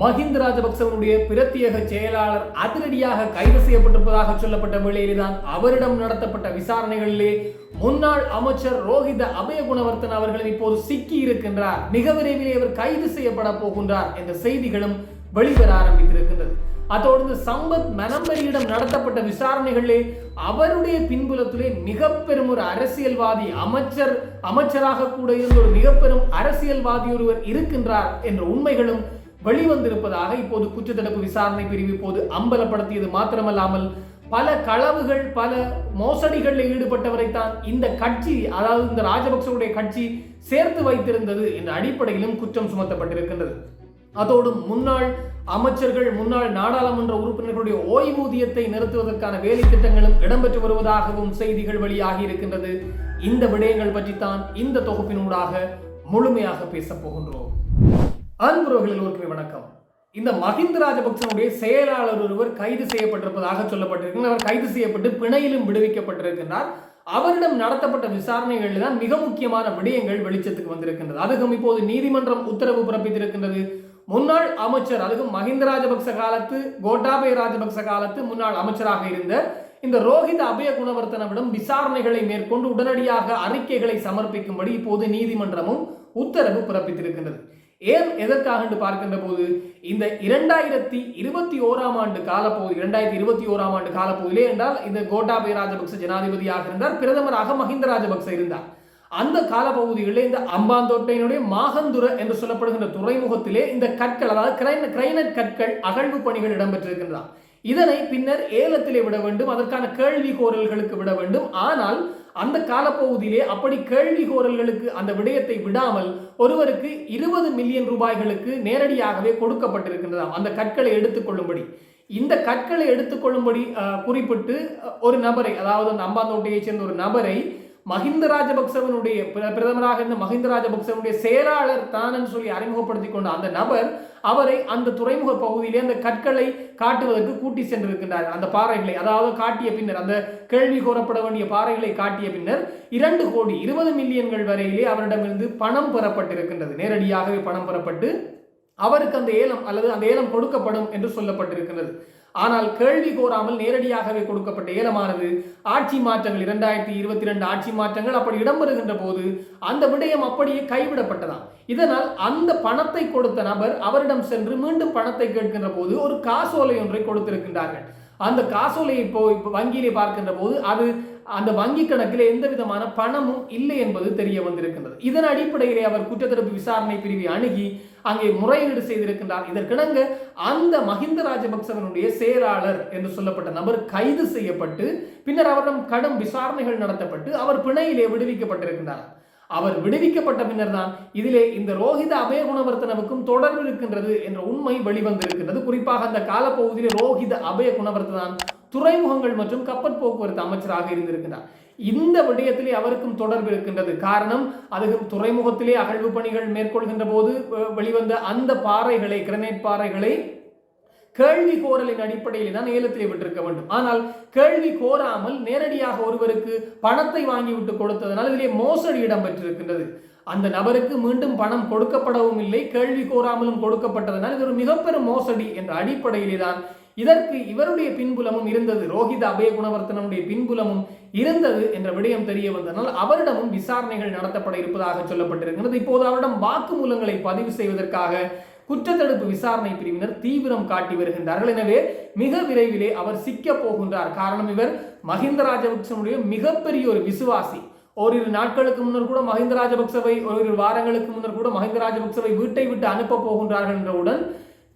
மஹிந்த ராஜபக்சவனுடைய பிரத்யேக செயலாளர் அதிரடியாக கைது செய்யப்பட்டிருப்பதாக சொல்லப்பட்ட வேளையில்தான் அவரிடம் நடத்தப்பட்ட விசாரணைகளிலே முன்னாள் அமைச்சர் ரோஹித அபயகுணவர்த்தன் அவர்கள் இப்போது சிக்கி இருக்கின்றார். மிக விரைவில் அவர் கைது செய்யப்பட போகின்றார் என்ற செய்திகளும் வெளிவர ஆரம்பித்திருக்கின்றது. அதோடு சம்பத் மனம்பரியிடம் நடத்தப்பட்ட விசாரணைகளிலே அவருடைய பின்புலத்திலே மிக பெரும் ஒரு அரசியல்வாதி அமைச்சர் அமைச்சராக கூட இருந்த ஒரு மிக பெரும் அரசியல்வாதி ஒருவர் இருக்கின்றார் என்ற உண்மைகளும் வெளிவந்திருப்பதாக இப்போது குற்றத்தடுப்பு விசாரணை பிரிவு இப்போது அம்பலப்படுத்தியது மாத்திரமல்லாமல் பல களவுகள் பல மோசடிகளில் ஈடுபட்டவரைத்தான் இந்த கட்சி அதாவது இந்த ராஜபக்சவுடைய கட்சி சேர்த்து வைத்திருந்தது என்ற அடிப்படையிலும் குற்றம் சுமத்தப்பட்டிருக்கின்றது. அதோடு முன்னாள் அமைச்சர்கள் முன்னாள் நாடாளுமன்ற உறுப்பினர்களுடைய ஓய்வூதியத்தை நிறுத்துவதற்கான வேலை திட்டங்களும் இடம்பெற்று வருவதாகவும் செய்திகள் வெளியாகி இருக்கின்றது. இந்த விடயங்கள் பற்றித்தான் இந்த தொகுப்பினூடாக முழுமையாக பேசப் போகின்றோம். அன்புறவர்கள் ஒருவருக்கு வணக்கம். இந்த மஹிந்த ராஜபக்சனுடைய செயலாளர் ஒருவர் கைது செய்யப்பட்டிருப்பதாக சொல்லப்பட்டிருக்கிறார் அவர் கைது செய்யப்பட்டு பிணையிலும் விடுவிக்கப்பட்டிருக்கிறார் அவரிடம் நடத்தப்பட்ட விசாரணைகளில் தான் மிக முக்கியமான விடயங்கள் வெளிச்சத்துக்கு வந்திருக்கின்றது. அதுவும் இப்போது நீதிமன்றம் உத்தரவு பிறப்பித்திருக்கின்றது. முன்னாள் அமைச்சர் அதுவும் மஹிந்த ராஜபக்ச காலத்து கோட்டாபய ராஜபக்ச காலத்து முன்னாள் அமைச்சராக இருந்த இந்த ரோஹித் அபய குணவர்த்தனவிடம் விசாரணைகளை மேற்கொண்டு உடனடியாக அறிக்கைகளை சமர்ப்பிக்கும்படி இப்போது நீதிமன்றமும் உத்தரவு பிறப்பித்திருக்கின்றது. ஏன் எதற்காக என்று பார்க்கின்ற போது இந்த இரண்டாயிரத்தி இருபத்தி ஓராம் ஆண்டு காலப்போது இரண்டாயிரத்தி இருபத்தி ஓராம் ஆண்டு காலப்போதிலே என்றால் இந்த கோட்டாபய ராஜபக்ச ஜனாதிபதியாக இருந்தார் பிரதமராக மஹிந்த ராஜபக்ச இருந்தார். அந்த காலப்பகுதிகளில் இந்த அம்பாந்தோட்டையினுடைய மாகந்துர என்று சொல்லப்படுகின்ற துறைமுகத்திலே இந்த கற்கள் அதாவது கிரைன கிரைனட் கற்கள் அகழ்வு பணிகள் இடம்பெற்றிருக்கின்றன. இதனை பின்னர் ஏலத்திலே விட வேண்டும் அதற்கான கேள்வி கோரல்களுக்கு விட வேண்டும். ஆனால் அந்த காலப்பகுதியிலே அப்படி கேள்வி கோரல்களுக்கு அந்த விடயத்தை விடாமல் ஒருவருக்கு இருபது மில்லியன் ரூபாய்களுக்கு நேரடியாகவே கொடுக்கப்பட்டிருக்கின்றதாம். அந்த கற்களை எடுத்துக்கொள்ளும்படி. இந்த கற்களை எடுத்துக்கொள்ளும்படி குறிப்பிட்டு ஒரு நபரை அதாவது அந்த அம்பாந்தோட்டையைச் சேர்ந்த ஒரு நபரை மஹிந்த ராஜபக்சவனுடைய பிர- பிரதமராக இருந்த மஹிந்த ராஜபக்சவனுடைய செயலாளர் தானன்னு சொல்லி அறிமுகப்படுத்திக் கொண்ட அந்த நபர் அவரை அந்த துறைமுக பகுதியிலே அந்த கற்களை காட்டுவதற்கு கூட்டி சென்றிருக்கின்றார். அந்த பாறைகளை அதாவது காட்டிய பின்னர் அந்த கேள்வி கோரப்பட வேண்டிய பாறைகளை காட்டிய பின்னர் இரண்டு கோடி இருபது மில்லியன்கள் வரையிலே அவரிடமிருந்து பணம் பெறப்பட்டிருக்கின்றது. நேரடியாகவே பணம் பெறப்பட்டு அவருக்கு அந்த ஏலம் அல்லது அந்த ஏலம் கொடுக்கப்படும் என்று சொல்லப்பட்டிருக்கிறது ஆனால் கேள்வி கோராமல் நேரடியாகவே கொடுக்கப்பட்ட ஏலமானது ஆட்சி மாற்றங்கள் இரண்டாயிரத்தி இருபத்தி ரெண்டு ஆட்சி மாற்றங்கள் அப்படி இடம்பெறுகின்ற போது அந்த விடயம் அப்படியே கைவிடப்பட்டதாம். இதனால் அந்த பணத்தை கொடுத்த நபர் அவரிடம் சென்று மீண்டும் பணத்தை கேட்கின்ற போது ஒரு காசோலை ஒன்றை கொடுத்திருக்கின்றார்கள். அந்த காசோலையை இப்போ வங்கியிலே பார்க்கின்ற போது அது அந்த வங்கி கணக்கில் எந்த விதமான பணமும் இல்லை என்பது தெரிய வந்திருக்கின்றது. இதன் அடிப்படையிலே அவர் குற்றத்தடுப்பு விசாரணை பிரிவை அணுகி அங்கே முறையீடு செய்திருக்கின்றார். இதற்கிணங்க அந்த மஹிந்த ராஜபக்சவனுடைய செயலாளர் என்று சொல்லப்பட்ட நபர் கைது செய்யப்பட்டு பின்னர் அவரிடம் கடும் விசாரணைகள் நடத்தப்பட்டு அவர் பிணையிலே விடுவிக்கப்பட்டிருக்கின்றார். அவர் விடுவிக்கப்பட்ட பின்னர் தான் இதிலே இந்த ரோஹித அபயகுணவர்த்தனவுக்கும் தொடர்பு இருக்கின்றது என்ற உண்மை வெளிவந்திருக்கின்றது. குறிப்பாக அந்த காலப்பகுதியிலே ரோஹித அபய குணவர்த்தனான் துறைமுகங்கள் மற்றும் கப்பல் போக்குவரத்து அமைச்சராக இருந்திருக்கிறார். இந்த விடயத்திலே அவருக்கும் தொடர்பு இருக்கின்றது. காரணம் அதுவும் துறைமுகத்திலே அகழ்வு பணிகள் மேற்கொள்கின்ற போது வெளிவந்த அந்த பாறைகளை கிரனைட் பாறைகளை கேள்வி கோரலின் அடிப்படையில் தான் ஏலத்திலே விட்டிருக்க வேண்டும். ஆனால் கேள்வி கோராமல் நேரடியாக ஒருவருக்கு பணத்தை வாங்கிவிட்டு கொடுத்ததனால் இதிலே மோசடி இடம்பெற்றிருக்கின்றது. அந்த நபருக்கு மீண்டும் பணம் கொடுக்கப்படவும் இல்லை. கேள்வி கோராமலும் கொடுக்கப்பட்டதனால் இது ஒரு மிகப்பெரும் மோசடி என்ற அடிப்படையிலே தான் இதற்கு இவருடைய பின்புலமும் இருந்தது. ரோஹித அபய குணவர்த்தனனுடைய பின்புலமும் இருந்தது என்ற விடயம் தெரிய வந்ததனால் அவரிடமும் விசாரணைகள் நடத்தப்பட இருப்பதாக சொல்லப்பட்டிருக்கிறது. இப்போது அவரிடம் வாக்குமூலங்களை பதிவு செய்வதற்காக குற்றத்தடுப்பு விசாரணை பிரிவினர் தீவிரம் காட்டி வருகின்றார்கள். எனவே மிக விரைவிலே அவர் சிக்க போகின்றார். காரணம் இவர் மஹிந்த ராஜபக்சனுடைய மிகப்பெரிய ஒரு விசுவாசி. ஓரிரு நாட்களுக்கு முன்னர் கூட மஹிந்த ராஜபக்சவை ஓரிரு வாரங்களுக்கு முன்னர் கூட மஹிந்த ராஜபக்சவை வீட்டை விட்டு அனுப்ப போகின்றார்கள் என்றவுடன்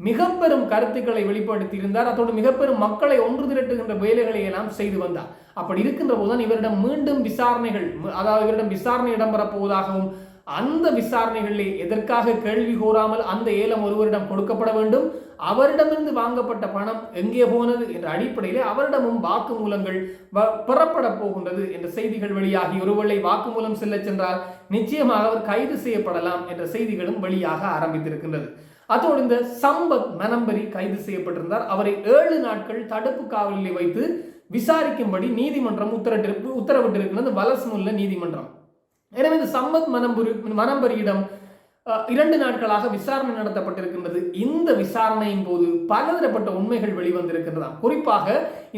மிக பெரும் கருத்துக்களை வெளிப்படுத்தி இருந்தார் அதோடு மிக பெரும் மக்களை ஒன்று திரட்டுகின்ற வேலைகளை எல்லாம் செய்து வந்தார். அப்படி இருக்கின்ற போதுதான் இவரிடம் மீண்டும் விசாரணைகள் அதாவது இவரிடம் விசாரணை இடம்பெறப் போவதாகவும் அந்த விசாரணைகளிலே எதற்காக கேள்வி கோராமல் அந்த ஏலம் ஒருவரிடம் கொடுக்கப்பட வேண்டும் அவரிடமிருந்து வாங்கப்பட்ட பணம் எங்கே போனது என்ற அடிப்படையிலே அவரிடமும் வாக்குமூலங்கள் வ- பெறப்பட போகின்றது என்ற செய்திகள் வெளியாகி ஒருவேளை வாக்குமூலம் செல்லச் சென்றால் நிச்சயமாக அவர் கைது செய்யப்படலாம் என்ற செய்திகளும் வெளியாக ஆரம்பித்திருக்கின்றது. அதோடு இந்த சம்பத் மனம்பரி கைது செய்யப்பட்டிருந்தார். அவரை ஏழு நாட்கள் தடுப்பு காவலில் வைத்து விசாரிக்கும்படி நீதிமன்றம் உத்தரவிட்டு உத்தரவிட்டிருக்கிறது. வலசமுல்ல நீதிமன்றம். எனவே இந்த சம்பத் மனம்புரி மனம்பரியிடம் இரண்டு நாட்களாக விசாரணை நடத்தப்பட்டிருக்கின்றது. இந்த விசாரணையின் போது பலதரப்பட்ட உண்மைகள் வெளிவந்திருக்கின்றதாம். குறிப்பாக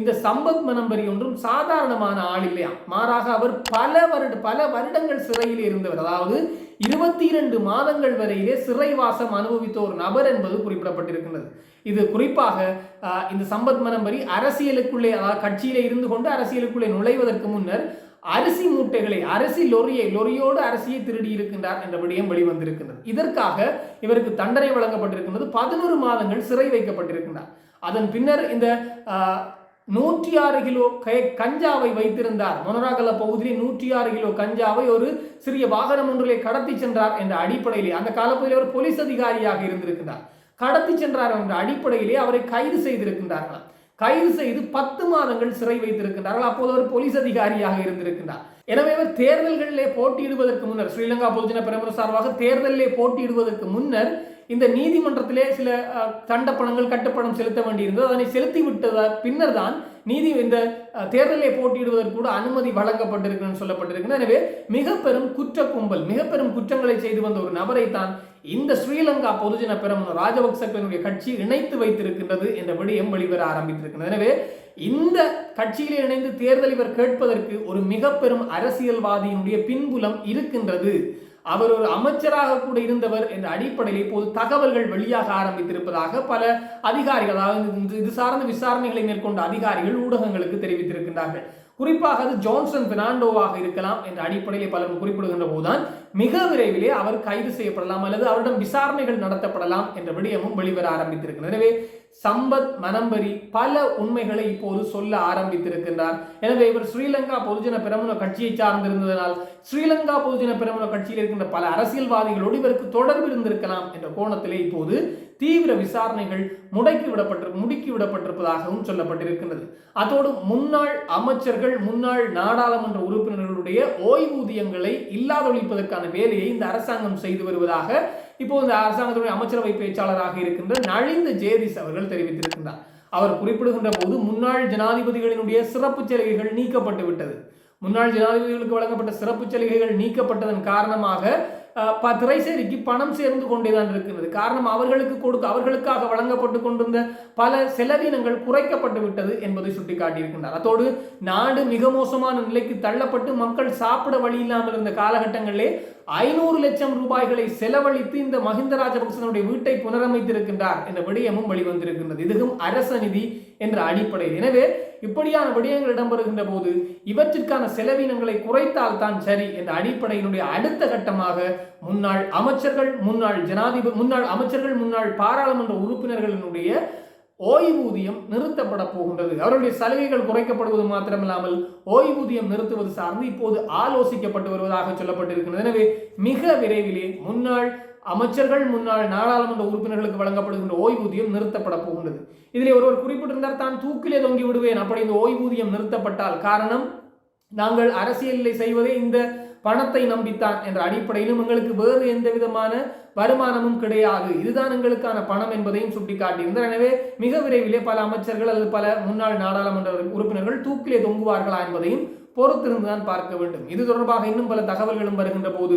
இந்த சம்பத் மனம்பரி ஒன்றும் சாதாரணமான ஆள் இல்லையா? மாறாக அவர் பல வருட பல வருடங்கள் சிறையில் இருந்தவர். அதாவது இருபத்தி இரண்டு மாதங்கள் வரையிலே சிறைவாசம் அனுபவித்த ஒரு நபர் என்பது குறிப்பிடப்பட்டிருக்கின்றது. இது குறிப்பாக இந்த சம்பத் மனம்பரி அரசியலுக்குள்ளே அதாவது கட்சியிலே இருந்து கொண்டு அரசியலுக்குள்ளே நுழைவதற்கு முன்னர் அரிசி மூட்டைகளை அரிசி லொரியை லொரியோடு அரிசியை திருடி இருக்கின்றார் என்ற விடயம் வெளிவந்திருக்கின்றது. இதற்காக இவருக்கு தண்டனை வழங்கப்பட்டிருக்கின்றது. பதினோரு மாதங்கள் சிறை வைக்கப்பட்டிருக்கின்றார். அதன் பின்னர் இந்த ஆஹ், நூற்றி ஆறு கிலோ கை- கஞ்சாவை வைத்திருந்தார். மொனராகல பகுதியில் நூற்றி ஆறு கிலோ கஞ்சாவை ஒரு சிறிய வாகனம் ஒன்றிலே கடத்தி சென்றார் என்ற அடிப்படையிலே அந்த காலப்பகுதியில் அவர் போலீஸ் அதிகாரியாக இருந்திருக்கிறார் கடத்தி சென்றார் என்ற அடிப்படையிலே அவரை கைது செய்திருக்கின்றார்களாம். கைது செய்து பத்து மாதங்கள் சிறை வைத்திருக்கின்றார்கள். அப்போது ஒரு போலீஸ் அதிகாரியாக இருந்திருக்கின்றார். எனவே இவர் தேர்தல்களிலே போட்டியிடுவதற்கு முன்னர் ஸ்ரீலங்கா பொதுஜன பிரமுக சார்பாக தேர்தலிலே போட்டியிடுவதற்கு முன்னர் இந்த நீதிமன்றத்திலே சில அஹ், தண்டப்பணங்கள் கட்டுப்பணம் செலுத்த வேண்டியிருந்தது. அதனை செலுத்தி விட்டத பின்னர் தான் நீதி இந்த தேர்தலை போட்டியிடுவதற்கு கூட அனுமதி வழங்கப்பட்டிருக்கிறது சொல்லப்பட்டிருக்கிறது எனவே மிக பெரும் குற்ற கும்பல் மிக பெரும் குற்றங்களை செய்து வந்த ஒரு நபரை தான் இந்த ஸ்ரீலங்கா பொதுஜன பெரமுன ராஜபக்சக்களுடைய கட்சி இணைத்து வைத்திருக்கின்றது என்ற விடயம் வெளிவர ஆரம்பித்திருக்கிறது எனவே இந்த கட்சியிலே இணைந்து தேர்தல் இவர் கேட்பதற்கு ஒரு மிக பெரும் அரசியல்வாதியினுடைய பின்புலம் இருக்கின்றது. அவர் ஒரு அமைச்சராக கூட இருந்தவர் என்ற அடிப்படையில் இப்போது தகவல்கள் வெளியாக ஆரம்பித்திருப்பதாக பல அதிகாரிகள் அதாவது இது- சார்ந்த விசாரணைகளை மேற்கொண்ட அதிகாரிகள் ஊடகங்களுக்கு தெரிவித்திருக்கின்றார்கள். குறிப்பாக அது ஜான்சன் பெர்னாண்டோவாக இருக்கலாம் என்ற அடிப்படையில் பலரும் குறிப்பிடுகின்ற போதுதான் மிக விரைவிலே அவர் கைது செய்யப்படலாம் அல்லது அவரிடம் விசாரணைகள் நடத்தப்படலாம் என்ற விடயமும் வெளிவர ஆரம்பித்திருக்கிறது. எனவே சம்பத் மனம்பரி பல உண்மைகளை இப்போது சொல்ல ஆரம்பித்திருக்கின்றார். எனவே இவர் ஸ்ரீலங்கா பொதுஜன பெரமுன கட்சியை சார்ந்திருந்ததனால் ஸ்ரீலங்கா பொதுஜன பிரமுன கட்சியில் இருக்கின்ற பல அரசியல்வாதிகளோடு இவருக்கு தொடர்பு இருந்திருக்கலாம் என்ற கோணத்திலே இப்போது தீவிர விசாரணைகள் முடக்கி விடப்பட்டு முடுக்கி விடப்பட்டிருப்பதாகவும் சொல்லப்பட்டிருக்கின்றது. அதோடு முன்னாள் அமைச்சர்கள் முன்னாள் நாடாளுமன்ற உறுப்பினர்களுடைய ஓய்வூதியங்களை இல்லாதொழிப்பதற்கான வேலையை இந்த அரசாங்கம் செய்து வருவதாக இப்போது இந்த அரசாங்கத்துடைய அமைச்சரவை பேச்சாளராக இருக்கின்ற நளிந்த ஜேதிஸ் அவர்கள் தெரிவித்திருக்கின்றார். அவர் குறிப்பிடுகின்ற போது முன்னாள் ஜனாதிபதிகளினுடைய சிறப்பு சலுகைகள் நீக்கப்பட்டு விட்டது முன்னாள் ஜனாதிபதிகளுக்கு வழங்கப்பட்ட சிறப்பு சலுகைகள் நீக்கப்பட்டதன் காரணமாக திரைசேரிக்கு பணம் சேர்ந்து கொண்டேதான் இருக்கிறது. காரணம் அவர்களுக்கு கொடுக்க அவர்களுக்காக வழங்கப்பட்டு கொண்டிருந்த பல செலவினங்கள் குறைக்கப்பட்டு விட்டது என்பதை சுட்டிக்காட்டியிருக்கின்றார். அதோடு நாடு மிக மோசமான நிலைக்கு தள்ளப்பட்டு மக்கள் சாப்பிட வழி இல்லாமல் இருந்த காலகட்டங்களிலே ஐநூறு லட்சம் ரூபாய்களை செலவழித்து இந்த மஹிந்த ராஜபக்சனுடைய வீட்டை புனரமைத்திருக்கின்றார் என்ற விடயமும் வெளிவந்திருக்கின்றது. இதுவும் அரச நிதி என்ற அடிப்படையில். எனவே இப்படியான விடயங்கள் இடம்பெறுகின்ற போது இவற்றிற்கான செலவினங்களை குறைத்தால் தான் சரி என்ற அடிப்படையினுடைய அடுத்த கட்டமாக முன்னாள் அமைச்சர்கள் முன்னாள் ஜனாதிபதி முன்னாள் அமைச்சர்கள் முன்னாள் பாராளுமன்ற உறுப்பினர்களினுடைய ஓய்வூதியம் நிறுத்தப்பட போகின்றது. அவருடைய சலுகைகள் குறைக்கப்படுவது மாத்திரமில்லாமல் ஓய்வூதியம் நிறுத்துவது சார்ந்து இப்போது ஆலோசிக்கப்பட்டு வருவதாக சொல்லப்பட்டிருக்கிறது. எனவே மிக விரைவிலே முன்னாள் அமைச்சர்கள் முன்னாள் நாடாளுமன்ற உறுப்பினர்களுக்கு வழங்கப்படுகின்ற ஓய்வூதியம் நிறுத்தப்பட போகின்றது. இதில் ஒருவர் குறிப்பிட்டிருந்தார் தான் தூக்கிலே தொங்கி விடுவேன். அப்படி இந்த ஓய்வூதியம் நிறுத்தப்பட்டால் காரணம் நாங்கள் அரசியலில் செய்வதே இந்த பணத்தை நம்பித்தான் என்ற அடிப்படையிலும் எங்களுக்கு வேறு எந்த விதமான வருமானமும் கிடையாது. இதுதான் எங்களுக்கான பணம் என்பதையும் சுட்டிக்காட்டியிருந்தார். எனவே மிக விரைவிலே பல அமைச்சர்கள் அல்லது பல முன்னாள் நாடாளுமன்ற உறுப்பினர்கள் தூக்கிலே தொங்குவார்களா என்பதையும் பொறுத்திருந்துதான் பார்க்க வேண்டும். இது தொடர்பாக இன்னும் பல தகவல்களும் வருகின்ற போது